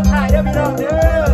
สักทายเด้อพี่น้องเด้อ